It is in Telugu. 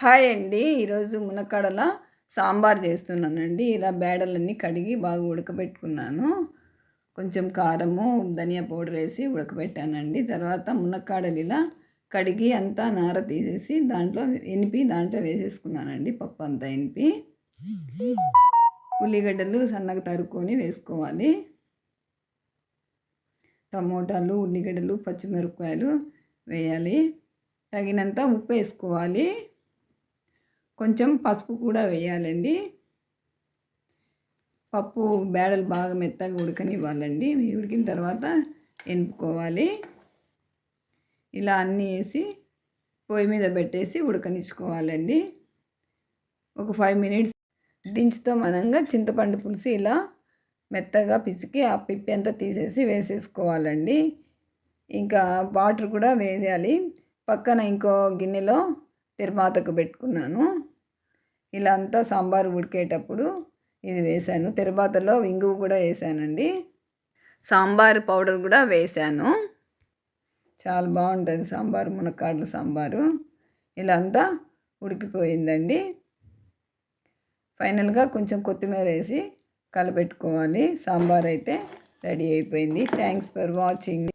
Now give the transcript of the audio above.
హాయ్ అండి. ఈరోజు మునక్కాడల సాంబార్ చేస్తున్నానండి. ఇలా బేడలన్నీ కడిగి బాగా ఉడకబెట్టుకున్నాను. కొంచెం కారము ధనియా పౌడర్ వేసి ఉడకబెట్టానండి. తర్వాత మునక్కాడలు ఇలా కడిగి అంతా నార తీసేసి దాంట్లో ఎనిపి దాంట్లో వేసేసుకున్నానండి. పప్పు అంతా ఎనిపి ఉల్లిగడ్డలు సన్నగా తరుక్కొని వేసుకోవాలి. టమోటాలు ఉల్లిగడ్డలు పచ్చిమిరపకాయలు వేయాలి. తగినంత ఉప్పు వేసుకోవాలి. కొంచెం పసుపు కూడా వేయాలండి. పప్పు బేడలు బాగా మెత్తగా ఉడకనివ్వాలండి. ఉడికిన తర్వాత ఎనుపుకోవాలి ఇలా అన్నీ వేసి పొయ్యి మీద పెట్టేసి ఉడకనిచ్చుకోవాలండి. ఒక ఫైవ్ మినిట్స్ దించుతో మనంగా చింతపండు పులుసు ఇలా మెత్తగా పిసికి ఆ పిప్పి అంతా తీసేసి వేసేసుకోవాలండి. ఇంకా వాటర్ కూడా వేయాలి. పక్కన ఇంకో గిన్నెలో తిరుమాతకు పెట్టుకున్నాను. ఇలా అంతా సాంబార్ ఉడికేటప్పుడు ఇది వేసాను తిరుబాతలో ఇంగువ కూడా వేసానండి సాంబార్ పౌడర్ కూడా వేసాను చాలా బాగుంటుంది సాంబారు మునక్కాడల సాంబారు. ఇలా అంతా ఉడికిపోయిందండి. ఫైనల్గా కొంచెం కొత్తిమీర వేసి కలపెట్టుకోవాలి. సాంబార్ అయితే రెడీ అయిపోయింది. Thanks for watching.